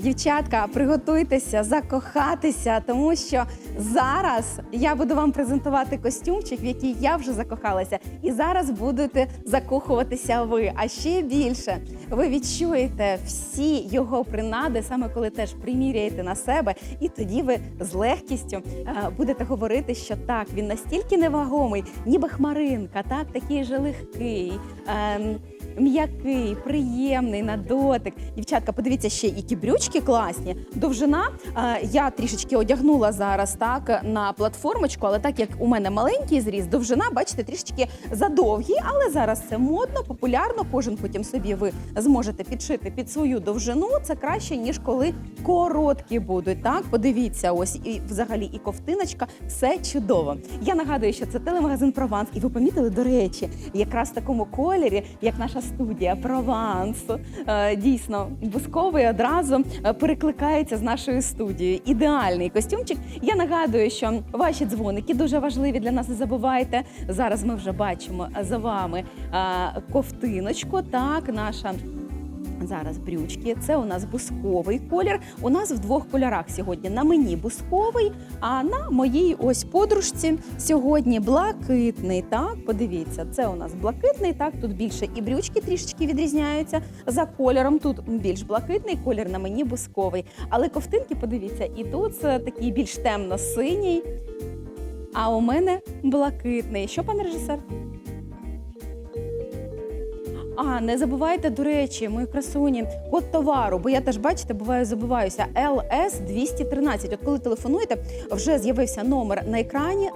Дівчатка, приготуйтеся закохатися, тому що зараз я буду вам презентувати костюмчик, в який я вже закохалася, і зараз будете закохуватися ви. А ще більше ви відчуєте всі його принади, саме коли теж приміряєте на себе, і тоді ви з легкістю е, будете говорити, що так він настільки невагомий, ніби хмаринка, так такий же легкий. ем, М'який, приємний на дотик. Дівчатка, подивіться ще, які брючки класні. Довжина я трішечки одягнула зараз так на платформочку, але так як у мене маленький зріс, довжина, бачите, трішечки задовгі, але зараз це модно, популярно. Кожен потім собі ви зможете підшити під свою довжину. Це краще ніж коли короткі будуть. Так, подивіться, ось і взагалі і ковтиночка, все чудово. Я нагадую, що це телемагазин Прованс, і ви помітили, до речі, якраз в такому кольорі, як наша студія Прованс. Е, Дійсно, бусковий одразу е, перекликається з нашою студією. Ідеальний костюмчик. Я нагадую, що ваші дзвоники дуже важливі для нас. Не забувайте. Зараз ми вже бачимо за вами е, ковтиночку. Так, наша. Зараз брючки. Це у нас бусковий колір. У нас в двох кольорах сьогодні. На мені бусковий, а на моїй ось подружці сьогодні блакитний. Так, подивіться, це у нас блакитний. Так, тут більше і брючки трішечки відрізняються за кольором. Тут більш блакитний колір, на мені бусковий. Але ковтинки, подивіться, і тут це такий більш темно-синій. А у мене блакитний. Що, пане режисер? А, не забувайте, до речі, мої красуні, код товару, бо я теж, бачите, буває, забуваюся. LS 213. От коли телефонуєте, вже з'явився номер на екрані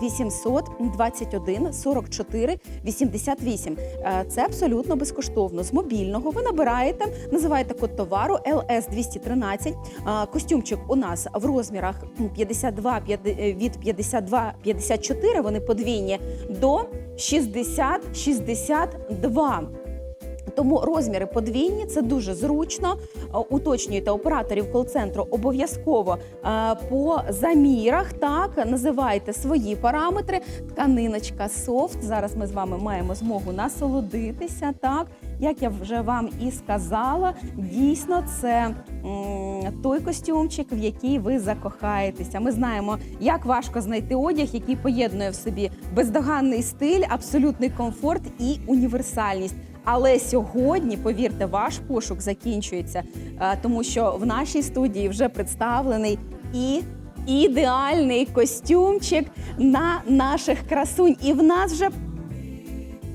0800 21 44 88. Е, Це абсолютно безкоштовно. З мобільного ви набираєте, називаєте код товару LS 213. Е, Костюмчик у нас в розмірах 52 п'яти- від 52 54, вони подвійні до 60 62. Тому розміри подвійні, це дуже зручно. Е, Уточнюйте операторів кол-центру обов'язково е, по замірах. Так називайте свої параметри. Тканиночка софт. Зараз ми з вами маємо змогу насолодитися. Так, як я вже вам і сказала, дійсно це м, той костюмчик, в який ви закохаєтеся. Ми знаємо, як важко знайти одяг, який поєднує в собі бездоганний стиль, абсолютний комфорт і універсальність. Але сьогодні, повірте, ваш пошук закінчується, е, тому що в нашій студії вже представлений і ідеальний костюмчик на наших красунь. І в нас вже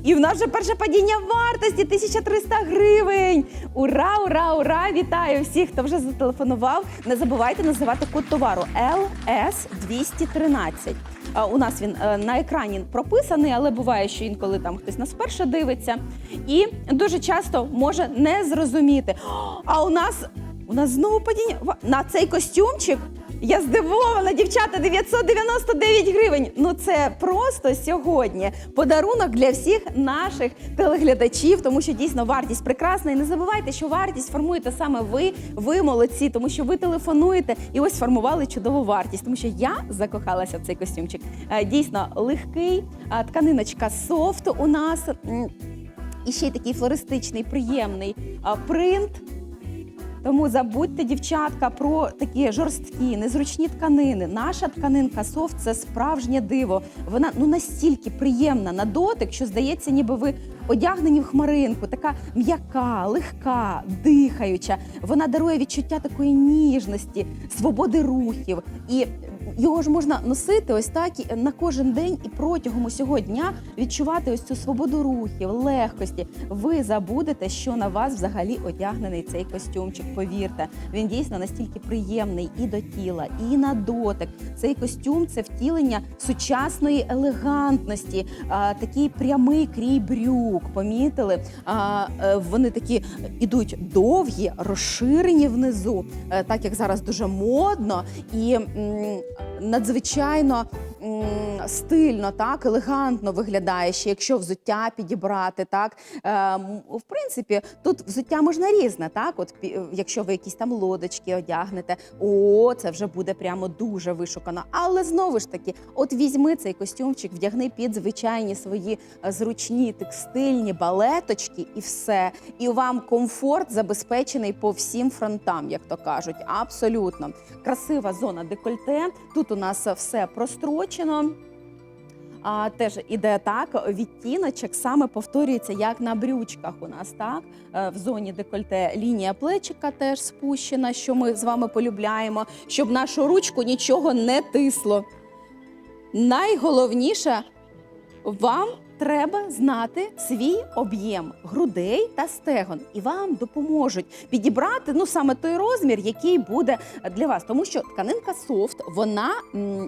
і в нас вже перше падіння вартості 1300 гривень. Ура, ура, ура! Вітаю всіх, хто вже зателефонував. Не забувайте називати код товару LS 213. У нас він е, на екрані прописаний, але буває, що інколи там хтось нас вперше дивиться. І дуже часто може не зрозуміти. А у нас у нас знову падіння на цей костюмчик. Я здивована, дівчата, 999 гривень. Ну це просто сьогодні подарунок для всіх наших телеглядачів, тому що дійсно вартість прекрасна. І не забувайте, що вартість формуєте саме ви. Ви молодці, тому що ви телефонуєте і ось формували чудову вартість. Тому що я закохалася в цей костюмчик. Е, Дійсно легкий, тканиночка софт у нас. І ще й такий флористичний, приємний принт. Тому забудьте, дівчатка, про такі жорсткі, незручні тканини. Наша тканинка софт це справжнє диво. Вона ну настільки приємна на дотик, що здається, ніби ви одягнені в хмаринку. Така м'яка, легка, дихаюча. Вона дарує відчуття такої ніжності, свободи рухів. І його ж можна носити ось так і на кожен день і протягом усього дня відчувати ось цю свободу рухів, легкості. Ви забудете, що на вас взагалі одягнений цей костюмчик. Повірте, він дійсно настільки приємний і до тіла, і на дотик. Цей костюм це втілення сучасної елегантності, а, такий прямий крій брюк. Помітили? А, е, вони такі ідуть довгі, розширені внизу, е, так як зараз дуже модно і надзвичайно стильно, так, елегантно виглядає, ще якщо взуття підібрати, так. Е, в принципі, тут взуття можна різне, так. От якщо ви якісь там лодочки одягнете, о, це вже буде прямо дуже вишукано. Але знову ж таки, от візьми цей костюмчик, вдягни під звичайні свої е, зручні текстильні балеточки, і все. І вам комфорт забезпечений по всім фронтам, як то кажуть. Абсолютно красива зона декольте. Тут у нас все прострочено. А, теж іде так, відтіночок саме повторюється, як на брючках у нас, так? Е, В зоні декольте лінія плечика теж спущена, що ми з вами полюбляємо, щоб нашу ручку нічого не тисло. Найголовніше вам треба знати свій об'єм грудей та стегон, і вам допоможуть підібрати ну саме той розмір, який буде для вас. Тому що тканинка софт вона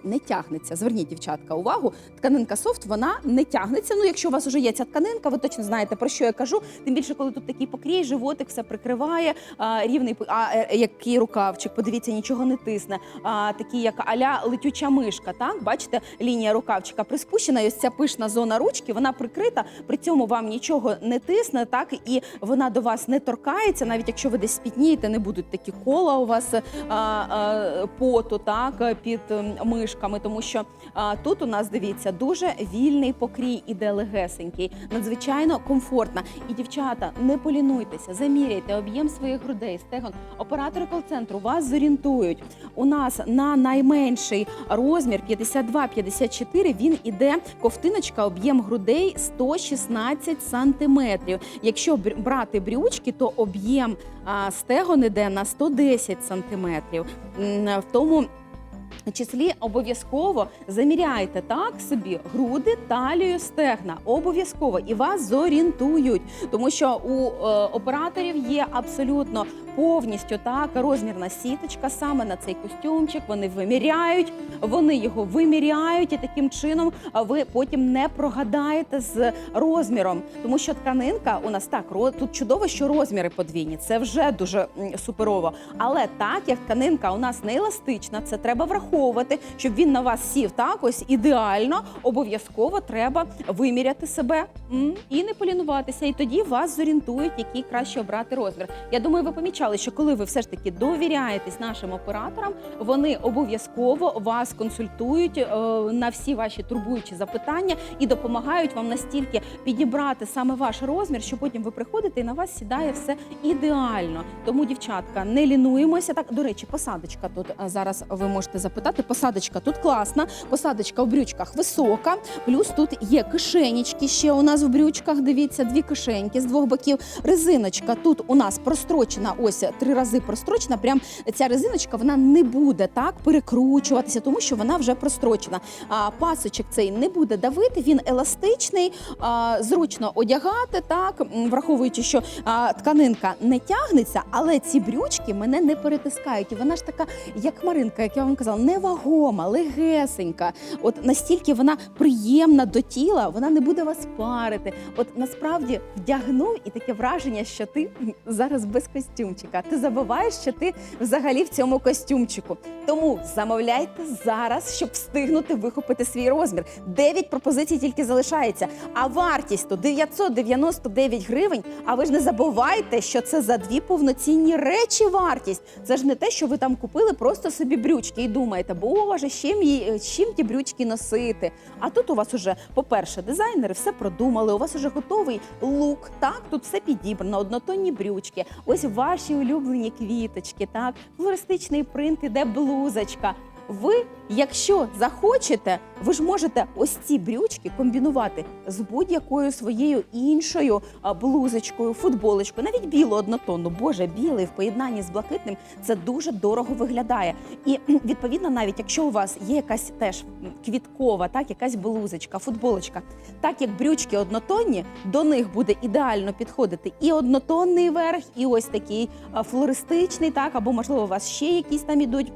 не тягнеться. Зверніть, дівчатка, увагу. Тканинка софт вона не тягнеться. Ну, якщо у вас вже є ця тканинка, ви точно знаєте про що я кажу. Тим більше, коли тут такий покрій, животик все прикриває, а, рівний а, е, який рукавчик. Подивіться, нічого не тисне. А, такий як аля летюча мишка. Так, бачите, лінія рукавчика приспущена. І ось ця пишна зона ручки, вона прикрита. При цьому вам нічого не тисне, так і вона до вас не торкається, навіть якщо ви десь спітнієте, не будуть такі кола у вас а, а, поту, так під мишками, тому що а, тут у нас дивіться дуже вільний покрій, іде легесенький, надзвичайно комфортна. І дівчата, не полінуйтеся, заміряйте об'єм своїх грудей, стегон. Оператори кол-центру вас зорієнтують. У нас на найменший розмір 52-54 він іде ковтиночка, об'єм грудей 116 сантиметрів. Якщо брати брючки, то об'єм стегон іде на 110 сантиметрів. В тому числі обов'язково заміряйте так собі груди, талію, стегна. Обов'язково і вас зорієнтують, тому що у е, операторів є абсолютно повністю так розмірна сіточка саме на цей костюмчик. Вони виміряють, вони його виміряють, і таким чином ви потім не прогадаєте з розміром, тому що тканинка у нас так тут чудово, що розміри подвійні. Це вже дуже суперово. Але так як тканинка у нас не еластична, це треба враховувати, щоб він на вас сів так ось ідеально. Обов'язково треба виміряти себе і не полінуватися. І тоді вас зорієнтують, який краще обрати розмір. Я думаю, ви помічали, що коли ви все ж таки довіряєтесь нашим операторам, вони обов'язково вас консультують е, на всі ваші турбуючі запитання і допомагають вам настільки підібрати саме ваш розмір, що потім ви приходите і на вас сідає все ідеально. Тому, дівчатка, не лінуємося. Так, до речі, посадочка тут е, зараз ви можете запитати. Посадочка тут класна, посадочка в брючках висока. Плюс тут є кишенечки ще у нас в брючках. Дивіться, дві кишеньки з двох боків. Резиночка тут у нас прострочена. Ось три рази прострочена. Прям ця резиночка вона не буде так перекручуватися, тому що вона вже прострочена. А пасочок цей не буде давити. Він еластичний, а, зручно одягати, так враховуючи, що а, тканинка не тягнеться, але ці брючки мене не перетискають. І вона ж така, як Маринка, як я вам казала, невагома, легесенька. От настільки вона приємна до тіла, вона не буде вас парити. От насправді вдягнув і таке враження, що ти зараз без костюмчика. Ти забуваєш, що ти взагалі в цьому костюмчику. Тому замовляйте зараз, щоб встигнути вихопити свій розмір. Дев'ять пропозицій тільки залишається. А вартість то 999 гривень. А ви ж не забувайте, що це за дві повноцінні речі вартість. Це ж не те, що ви там купили просто собі брючки і думаєте, боже, з чим, її- з чим ті брючки носити. А тут у вас уже, по-перше, дизайнери все продумали. У вас уже готовий лук. Так, тут все підібрано, однотонні брючки. Ось ваші улюблені квіточки. Так, флористичний принт іде блузочка. Ви, якщо захочете, ви ж можете ось ці брючки комбінувати з будь-якою своєю іншою блузочкою, футболочкою, навіть білу однотонну. Боже, білий в поєднанні з блакитним це дуже дорого виглядає. І відповідно, навіть якщо у вас є якась теж квіткова, так якась блузочка, футболочка, так як брючки однотонні, до них буде ідеально підходити і однотонний верх, і ось такий флористичний, так або можливо у вас ще якісь там ідуть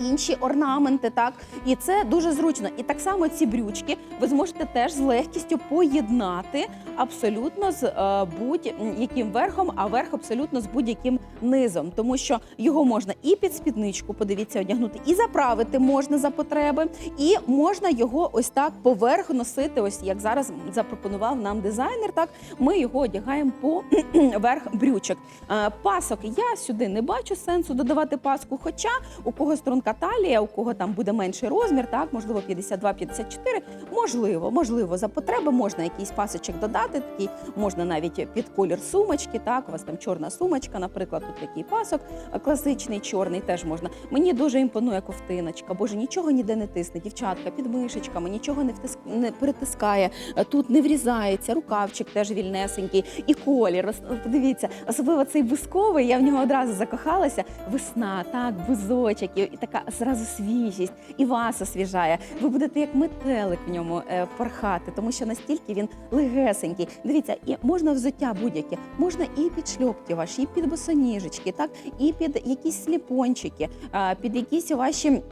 інші орнаменти, так і це дуже зручно. І так само ці брючки ви зможете теж з легкістю поєднати абсолютно з е, будь-яким верхом, а верх абсолютно з будь-яким низом, тому що його можна і під спідничку, подивіться, одягнути, і заправити можна за потреби, і можна його ось так поверх носити. Ось як зараз запропонував нам дизайнер. Так ми його одягаємо по верх брючок. Е, Пасок я сюди не бачу сенсу додавати паску. Хоча у когось тонка талія, у кого там буде менший розмір, так можливо 52-54, можливо, можливо, за потреби можна якийсь пасочок додати. Такий можна навіть під колір сумочки. Так, у вас там чорна сумочка, наприклад, тут такий пасок класичний, чорний теж можна. Мені дуже імпонує ковтиночка. Боже, нічого ніде не тисне. Дівчатка під мишечками, нічого не втиск... не перетискає. Е, Тут не врізається, рукавчик теж вільнесенький, і колір. Ос- Подивіться, особливо цей бусковий. Я в нього одразу закохалася. Весна, так, бузочок, і, і така зразу свіжість, і вас освіжає. Ви будете як метелик в ньому е, порхати, тому що настільки він легесенький. Дивіться, і можна взуття будь-яке, можна і під шльопки ваші, і під босоніжечки, так, і під якісь сліпончики, під якісь ваші.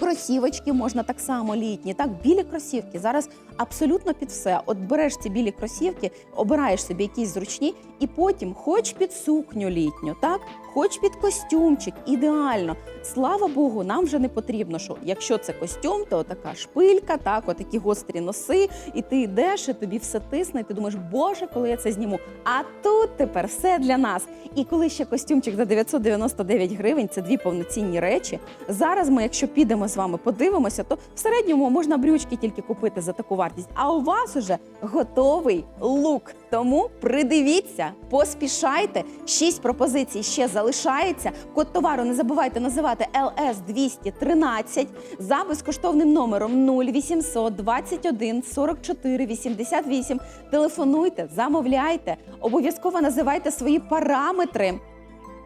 Кросівочки можна так само літні, так білі кросівки. Зараз абсолютно під все. От береш ці білі кросівки, обираєш собі якісь зручні, і потім, хоч під сукню літню, так, хоч під костюмчик, ідеально. Слава Богу, нам вже не потрібно, що якщо це костюм, то така шпилька, так, отакі гострі носи, і ти йдеш, і тобі все тисне, і ти думаєш, боже, коли я це зніму. А тут тепер все для нас. І коли ще костюмчик за 999 гривень, це дві повноцінні речі. Зараз ми, якщо підемо з вами, подивимося, то в середньому можна брючки тільки купити за таку вартість. А у вас уже готовий лук. Тому придивіться, поспішайте. Шість пропозицій ще залишається. Код товару не забувайте називати LS 213 за безкоштовним номером 0800 21 44 88. Телефонуйте, замовляйте, обов'язково називайте свої параметри.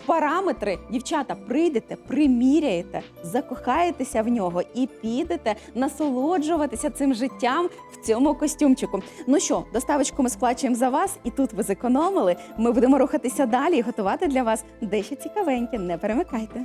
Параметри, дівчата, прийдете, приміряєте, закохаєтеся в нього і підете насолоджуватися цим життям в цьому костюмчику. Ну що, доставочку ми сплачуємо за вас, і тут ви зекономили. Ми будемо рухатися далі і готувати для вас дещо цікавеньке. Не перемикайте.